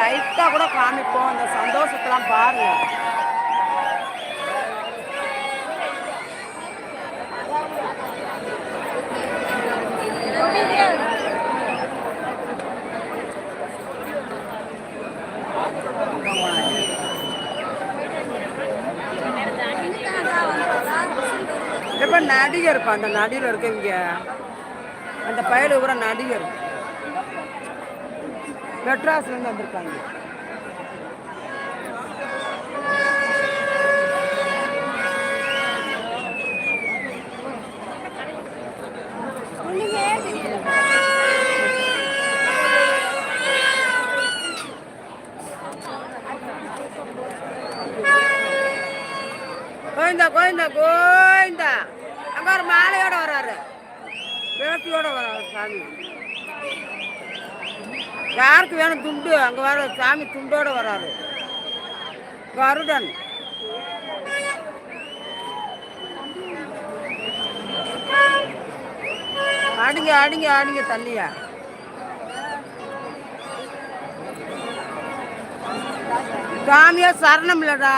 லைட்டாக கூட காமிப்போம். அந்த சந்தோஷத்தெல்லாம் பாருங்க. இப்போ நடிகர் இப்போ அந்த நடிகர் இருக்கு இங்க. அந்த பயலு கூட நடிகர். மெட்ராஸ்லேருந்து வந்திருக்காங்க. கோயந்தா கோயந்தா கோயந்தா அங்கே ஒரு மாலையோட வர்றாரு. வேட்டியோட வர சாமி. யாருக்கு வேணும் துண்டு? அங்கே வர சாமி துண்டோட வராரு. கருடன் அடிங்க அடிங்க அடிங்க தண்ணியா சாமியா சரணம் இல்லடா.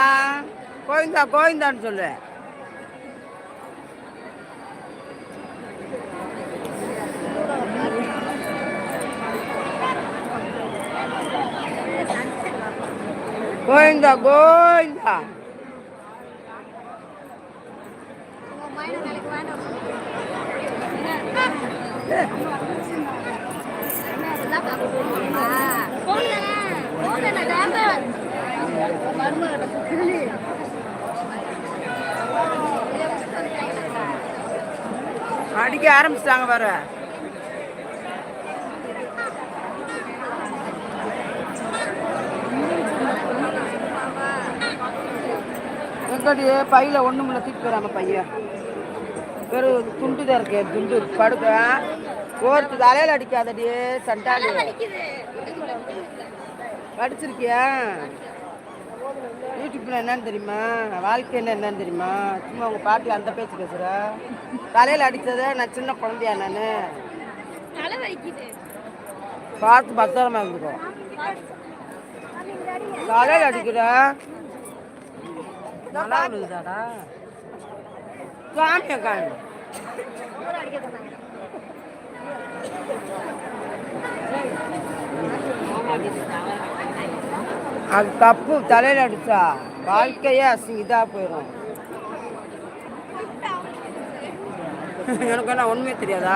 கோவிந்தா கோவிந்தான்னு சொல்லு. கோவிந்தா கோவிந்தா அடிக்க ஆரம்பிச்சிட்டாங்க பாரு. எங்கடி பையில ஒண்ணும் இல்லை தூக்கி போறாங்க பையன். வெறும் துண்டு தான் இருக்கு துண்டு படுக்க. ஓர்த்து தலையில அடிக்காதடி சண்டாலி படிச்சிருக்கியா? யூடியூப்ல என்னன்னு தெரியுமா? வாழ்க்கைன்னா என்னன்னு தெரியுமா? சும்மா உங்க பாட்டி அந்த பேச்சு பேசுற? தலையில அடிச்சத நான் சின்ன குழந்தையா நானு. பார்த்து பத்திரமா இருந்துக்கோ. தலையில அடிக்கிற? நல்லா விழுதாடா காமிய. காமி அது தப்பு தலையில் அடிச்சா. வாழ்க்கையே அசிங்க இதாக போயிடும் எனக்கு என்ன உண்மை தெரியாதா?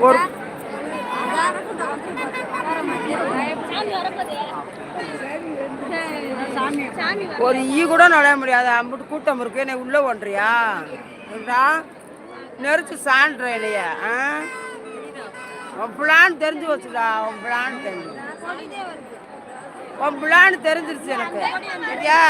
ஒரு ஒரு ஈ கூட நுழைய முடியாது. அம்பிட்டு கூட்டம் இருக்கு. என்னை உள்ளே ஒன்றியா? ஏண்டா நெரிச்சு சான்ற என்னைய ஆ? உன் பிளான் தெரிஞ்சு வச்சுடா. உன் பிளான் தெரிஞ்சு. உன் பிளான் தெரிஞ்சிருச்சு எனக்கு. சரியா?